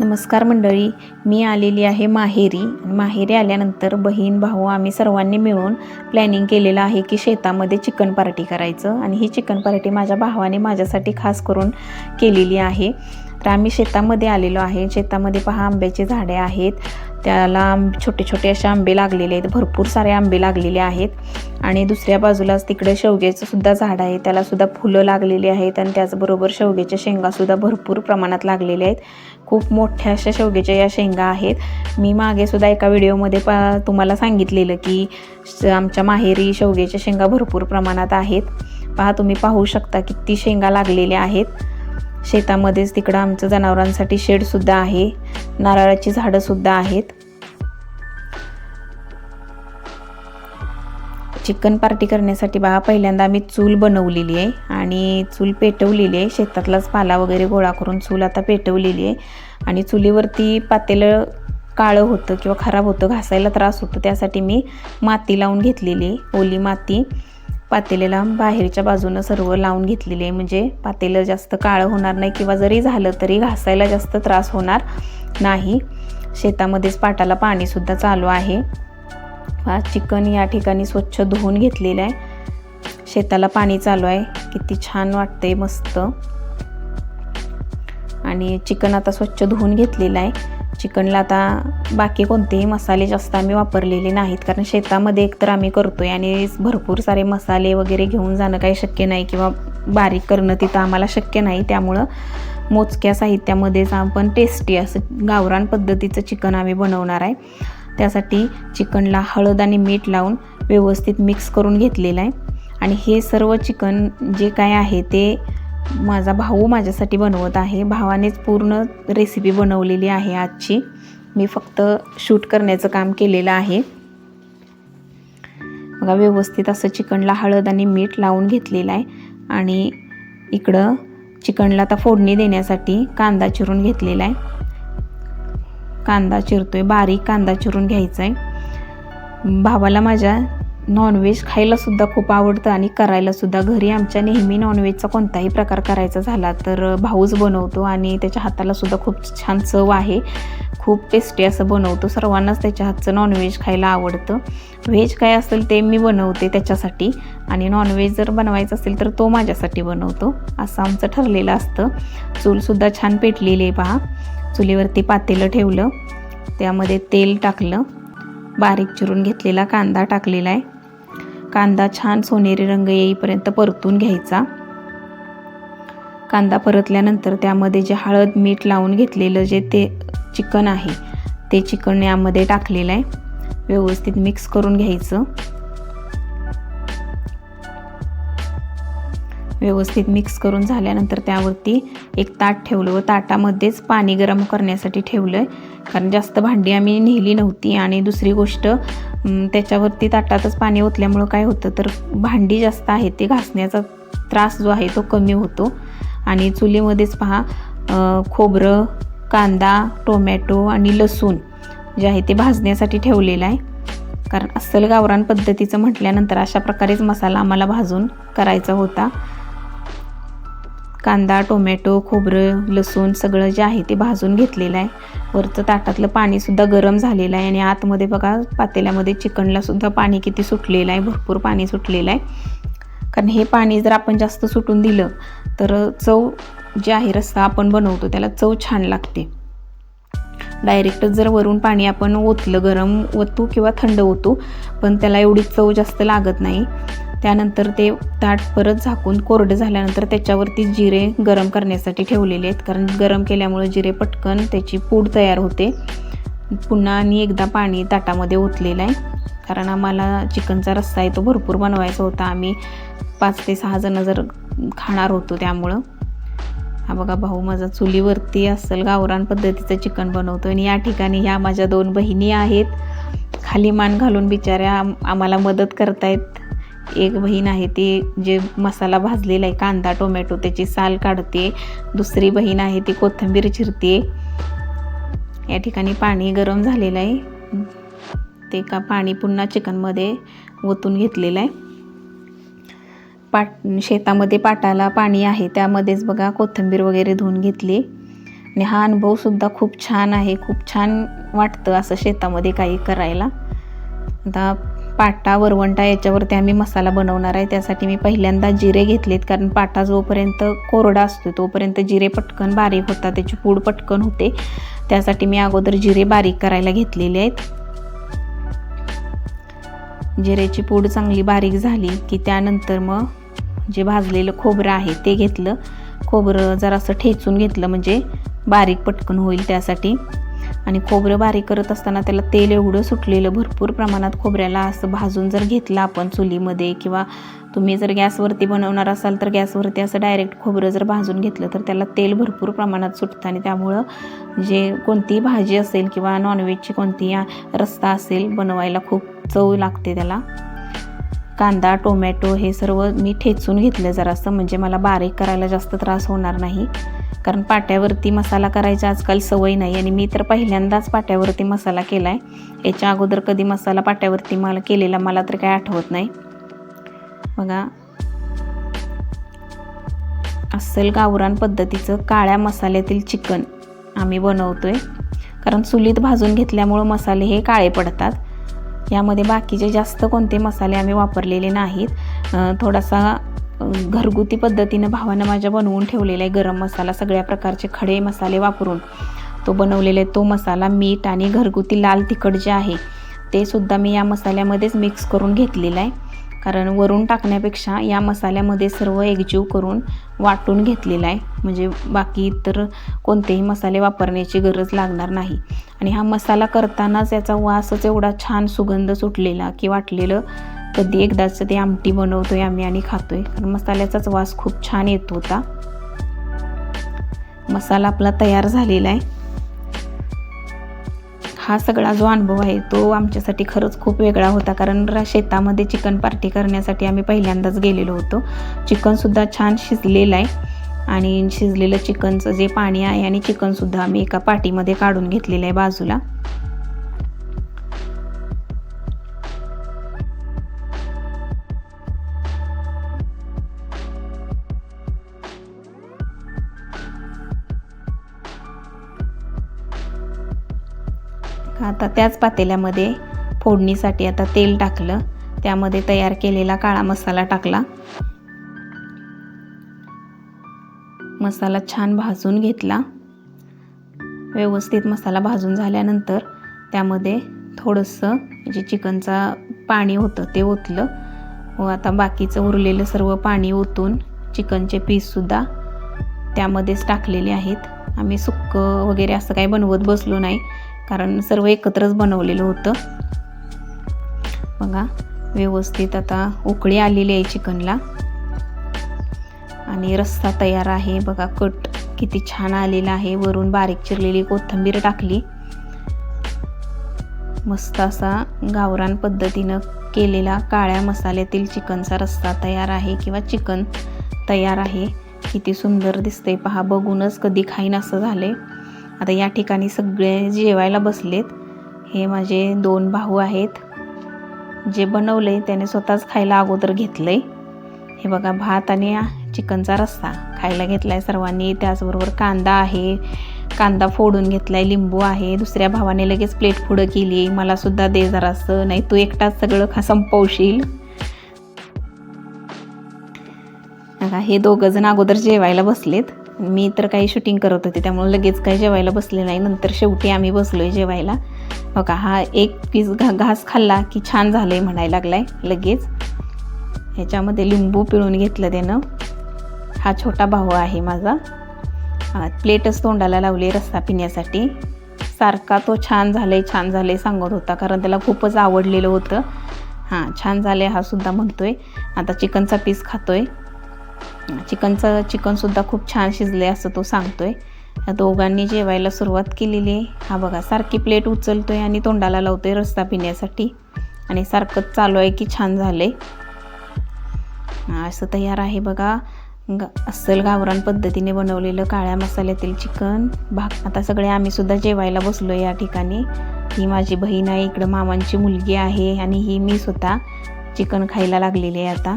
नमस्कार मंडळी मी आलेली आहे माहेरी. माहेरी आल्यानंतर बहीण भाऊ आम्ही सर्वांनी मिळून प्लॅनिंग केलेलं आहे की शेतामध्ये चिकन पार्टी करायचं आणि ही चिकन पार्टी माझ्या भावाने माझ्यासाठी खास करून केलेली आहे. तर आम्ही शेतामध्ये आलेलो आहे. शेतामध्ये पहा आंब्याची झाडे आहेत. त्याला छोटे छोटे असे आंबे लागलेले आहेत. भरपूर सारे आंबे लागलेले आहेत. आणि दुसऱ्या बाजूलाच तिकडे शेवग्याचं सुद्धा झाड आहे. त्याला सुद्धा फुलं लागलेली आहेत आणि त्याचबरोबर शेवग्याच्या शेंगासुद्धा भरपूर प्रमाणात लागलेल्या आहेत. खूप मोठ्या अशा शेवग्याच्या या शेंगा आहेत. मी मागे सुद्धा एका व्हिडिओमध्ये पा तुम्हाला सांगितलेलं की श- आमच्या माहेरी शेवग्याच्या शेंगा भरपूर प्रमाणात आहेत. पहा तुम्ही पाहू शकता किती शेंगा लागलेल्या आहेत. शेतामध्येच तिकडं आमचं जनावरांसाठी शेडसुद्धा आहे. नारळाची झाडंसुद्धा आहेत. चिकन पार्टी करण्यासाठी बघा पहिल्यांदा आम्ही चूल बनवलेली आहे आणि चूल पेटवलेली आहे. शेतातलाच पाला वगैरे गोळा करून चूल आता पेटवलेली आहे. आणि चुलीवरती पातेलं काळं होतं किंवा खराब होतं घासायला त्रास होतो त्यासाठी मी माती लावून घेतलेली आहे ओली माती. पातेल्याला बाहेरच्या बाजूनं सर्व लावून घेतलेली आहे. म्हणजे पातेलं जास्त काळं होणार नाही किंवा जरी झालं तरी घासायला जास्त त्रास होणार नाही. शेतामध्येच पाटाला पाणीसुद्धा चालू आहे. हा चिकन या ठिकाणी स्वच्छ धुवून घेतलेलं आहे. शेताला पाणी चालू आहे. किती छान वाटतंय मस्त. आणि चिकन आता स्वच्छ धुवून घेतलेलं आहे. चिकनला आता बाकी कोणतेही मसाले जास्त आम्ही वापरलेले नाहीत. कारण शेतामध्ये एकतर आम्ही करतो आहे आणि भरपूर सारे मसाले वगैरे घेऊन जाणं काही शक्य नाही किंवा बारीक करणं तिथं आम्हाला शक्य नाही. त्यामुळं मोजक्या साहित्यामध्येच आपण टेस्टी असं गावरान पद्धतीचं चिकन आम्ही बनवणार आहे. त्यासाठी चिकनला हळद आणि मीठ लावून व्यवस्थित मिक्स करून घेतलेलं आहे. आणि हे सर्व चिकन जे काय आहे ते माझा भाऊ माझ्यासाठी बनवत आहे. भावानेच पूर्ण रेसिपी बनवलेली आहे आजची. मी फक्त शूट करण्याचं काम केलेलं आहे. बघा व्यवस्थित असं चिकनला हळद आणि मीठ लावून घेतलेलं आहे. आणि इकडं चिकनला आता फोडणी देण्यासाठी कांदा चिरून घेतलेला आहे. कांदा चिरतोय बारीक कांदा चिरून घ्यायचा आहे भावाला माझ्या नॉनव्हेज खायलासुद्धा खूप आवडतं आणि करायलासुद्धा घरी आमच्या नेहमी नॉनव्हेजचा कोणताही प्रकार करायचा झाला तर भाऊच बनवतो आणि त्याच्या हातालासुद्धा खूप छान चव आहे. खूप टेस्टी असं बनवतो. सर्वांनाच त्याच्या हातचं नॉनव्हेज खायला आवडतं. व्हेज काय असेल ते मी बनवते त्याच्यासाठी आणि नॉनव्हेज जर बनवायचं असेल तर तो माझ्यासाठी बनवतो. असं आमचं ठरलेलं असतं. चूलसुद्धा छान पेटलेली आहे पहा. चुलीवरती पातेलं ठेवलं. त्यामध्ये तेल टाकलं. बारीक चिरून घेतलेला कांदा टाकलेला आहे. कांदा छान सोनेरी रंग येईपर्यंत परतून घ्यायचा. कांदा परतल्यानंतर त्यामध्ये जे हळद मीठ लावून घेतलेलं जे ते चिकन आहे ते चिकन यामध्ये टाकलेलं आहे. व्यवस्थित मिक्स करून घ्यायचं. व्यवस्थित मिक्स करून झाल्यानंतर त्यावरती एक ताट ठेवलं. व ताटामध्येच पाणी गरम करण्यासाठी ठेवलं आहे कारण जास्त भांडी आम्ही नेली नव्हती आणि दुसरी गोष्ट त्याच्यावरती ताटातच पाणी ओतल्यामुळं काय होतं तर भांडी जास्त आहे ते घासण्याचा त्रास जो आहे तो कमी होतो. आणि चुलीमध्येच पहा खोबरं कांदा टोमॅटो आणि लसूण जे आहे ते भाजण्यासाठी ठेवलेलं आहे. कारण अस्सल गावरान पद्धतीचं म्हटल्यानंतर अशा प्रकारेच मसाला आम्हाला भाजून करायचा होता. कांदा टोमॅटो खोबरं लसूण सगळं जे आहे ते भाजून घेतलेलं आहे. वरचं ताटातलं पाणीसुद्धा गरम झालेलं आहे आणि आतमध्ये बघा पातेल्यामध्ये चिकनलासुद्धा पाणी किती सुटलेलं आहे भरपूर पाणी सुटलेलं आहे. कारण हे पाणी जर आपण जास्त सुटून दिलं तर चव जे आहे रस्सा आपण बनवतो त्याला चव छान लागते. डायरेक्टच जर वरून पाणी आपण ओतलं गरम ओतू किंवा थंड ओतू पण त्याला एवढी चव जास्त लागत नाही. त्यानंतर ते ताट परत झाकून कोरडं झाल्यानंतर त्याच्यावरती जिरे गरम करण्यासाठी ठेवलेले आहेत. कारण गरम केल्यामुळे जिरे पटकन त्याची पूड तयार होते. पुन्हा आणि एकदा पाणी ताटामध्ये ओतलेलं आहे. कारण आम्हाला चिकनचा रस्सा आहे तो भरपूर बनवायचा होता. आम्ही पाच ते सहा जणं जर खाणार होतो त्यामुळं. हा बघा भाऊ माझा चुलीवरती असेल गावरान पद्धतीचं चिकन बनवतो आणि या ठिकाणी ह्या माझ्या दोन बहिणी आहेत. खाली मान घालून बिचाऱ्या आम्हाला मदत करतायत. एक बहीण आहे ती जे मसाला भाजलेला आहे कांदा टोमॅटो त्याची साल काढते. दुसरी बहीण आहे ती कोथिंबीर चिरते. या ठिकाणी पाणी गरम झालेलं आहे. ते का पाणी पुन्हा चिकनमध्ये ओतून घेतलेलं आहे. पाट शेतामध्ये पाटाला पाणी आहे त्यामध्येच बघा कोथिंबीर वगैरे धुवून घेतली. आणि हा अनुभवसुद्धा खूप छान आहे खूप छान वाटतं असं शेतामध्ये काही करायला. आता पाटा वरवंटा याच्यावरती आम्ही मसाला बनवणार आहे. त्यासाठी मी पहिल्यांदा जिरे घेतलेत कारण पाटा जोपर्यंत कोरडा असतो तोपर्यंत जिरे पटकन बारीक होतात. त्याची पूड पटकन होते. त्यासाठी मी अगोदर जिरे बारीक करायला घेतलेले आहेत. जिरेची पूड चांगली बारीक झाली की त्यानंतर मग जे भाजलेलं खोबरं आहे ते घेतलं. खोबरं जरासं ठेचून घेतलं म्हणजे बारीक पटकन होईल त्यासाठी. आणि खोबरं बारीक करत असताना त्याला तेल एवढं सुटलेलं भरपूर प्रमाणात खोबऱ्याला असं भाजून जर घेतलं आपण चुलीमध्ये किंवा तुम्ही जर गॅसवरती बनवणार असाल तर गॅसवरती असं डायरेक्ट खोबरं जर भाजून घेतलं तर त्याला तेल भरपूर प्रमाणात सुटतं आणि त्यामुळं जे कोणतीही भाजी असेल किंवा नॉनव्हेजची कोणतीही रस्ता असेल बनवायला खूप चव लागते त्याला. कांदा टोमॅटो हे सर्व मी ठेचून घेतलं जरासं म्हणजे मला बारीक करायला जास्त त्रास होणार नाही. कारण पाट्यावरती मसाला करायचा आजकाल सवय नाही आणि मी तर पहिल्यांदाच पाट्यावरती मसाला केला आहे याच्या अगोदर कधी मसाला पाट्यावरती मला केलेला मला तर काय आठवत नाही. बघा. अस्सल गावरान पद्धतीचं काळ्या मसाल्यातील चिकन आम्ही बनवतो आहे कारण चुलीत भाजून घेतल्यामुळं मसाले हे काळे पडतात. यामध्ये बाकीचे जास्त कोणते मसाले आम्ही वापरलेले नाहीत. थोडासा घरगुती पद्धतीनं भावानं माझ्या बनवून ठेवलेला आहे गरम मसाला सगळ्या प्रकारचे खडे मसाले वापरून. तो बनवलेला आहे तो मसाला मीठ आणि घरगुती लाल तिखट जे आहे ते सुद्धा मी या मसाल्यामध्येच मिक्स करून घेतलेलं आहे. कारण वरून टाकण्यापेक्षा या मसाल्यामध्ये सर्व एकजीव करून वाटून घेतलेला आहे. म्हणजे बाकी इतर कोणतेही मसाले वापरण्याची गरज लागणार नाही. आणि हा मसाला करतानाच याचा वासच एवढा छान सुगंध सुटलेला की वाटलेलं कधी एकदाच ते आमटी बनवतोय आम्ही आणि खातोय. कारण मसाल्याचाच वास खूप छान येत होता. मसाला आपला तयार झालेला आहे. हा सगळा जो अनुभव आहे तो आमच्यासाठी खरंच खूप वेगळा होता. कारण शेतामध्ये चिकन पार्टी करण्यासाठी आम्ही पहिल्यांदाच गेलेलो होतो. चिकनसुद्धा छान शिजलेलं आहे. आणि शिजलेलं चिकनचं जे पाणी आहे आणि चिकनसुद्धा आम्ही एका पाटीमध्ये काढून घेतलेलं आहे बाजूला. आता त्याच पातेल्यामध्ये फोडणीसाठी आता तेल टाकलं. त्यामध्ये तयार केलेला काळा मसाला टाकला. मसाला छान भाजून घेतला. व्यवस्थित मसाला भाजून झाल्यानंतर त्यामध्ये थोडंसं जे चिकनचा पाणी होतं ते ओतलं. व आता बाकीचं उरलेलं सर्व पाणी ओतून चिकनचे पीससुद्धा त्यामध्येच टाकलेले आहेत. आम्ही सुक्कं वगैरे असं काही बनवत बसलो नाही. कारण सर्व एकत्रच बनवलेलं होतं. बघा व्यवस्थित आता उकळी आलेली आहे चिकनला. आणि रस्सा तयार आहे. बघा कट किती छान आलेला आहे. वरून बारीक चिरलेली कोथिंबीर टाकली. मस्त असा गावरान पद्धतीनं केलेला काळ्या मसाल्यातील चिकनचा रस्सा तयार आहे किंवा चिकन तयार आहे. किती सुंदर दिसते पहा बघूनच कधी खाईन असं झालं आहे आता या ठिकाणी सगळे जेवायला बसलेत. हे माझे दोन भाऊ आहेत. जे बनवले त्याने स्वतःच खायला अगोदर घेतलं आहे हे बघा भात आणि चिकनचा रस्सा खायला घेतला आहे सर्वांनी. त्याचबरोबर कांदा आहे. कांदा फोडून घेतला आहे लिंबू आहे. दुसऱ्या भावाने लगेच प्लेट पुढं केली. मलासुद्धा दे जरासं नाही तू एकटाच सगळं खा संपवशील. हे दोघंजण अगोदर जेवायला बसलेत. मी तर काही शूटिंग करत होते त्यामुळे लगेच काही जेवायला बसले नाही. नंतर शेवटी आम्ही बसलो आहे जेवायला हो बघा हा एक पीस घा घास खाल्ला की छान झालं आहे म्हणायला लागला आहे लगेच. ह्याच्यामध्ये लिंबू पिळून घेतलं त्यानं. हा छोटा भाऊ आहे माझा. प्लेटच तोंडाला लावली रस्सा पिण्यासाठी. सारखा तो छान झालं छान झालं सांगत होता कारण त्याला खूपच आवडलेलं होतं. हां छान झालं हा सुद्धा म्हणतोय. आता चिकनचा पीस खातोय. चिकनचं चिकनसुद्धा खूप छान शिजले असं तो सांगतोय. या दोघांनी जेवायला सुरुवात केलेली आहे. हा बघा सारखी प्लेट उचलतो आहे आणि तोंडाला लावतोय रस्ता पिण्यासाठी. आणि सारखंच चालू आहे की छान झालंय. असं तयार आहे बघा. ग अस्सल गावरान पद्धतीने बनवलेलं काळ्या मसाल्यातील चिकन. भाग आता सगळे आम्ही सुद्धा जेवायला बसलो या ठिकाणी. ही माझी बहीण आहे इकडं मामांची मुलगी आहे आणि ही मी स्वतः चिकन खायला लागलेली आहे आता.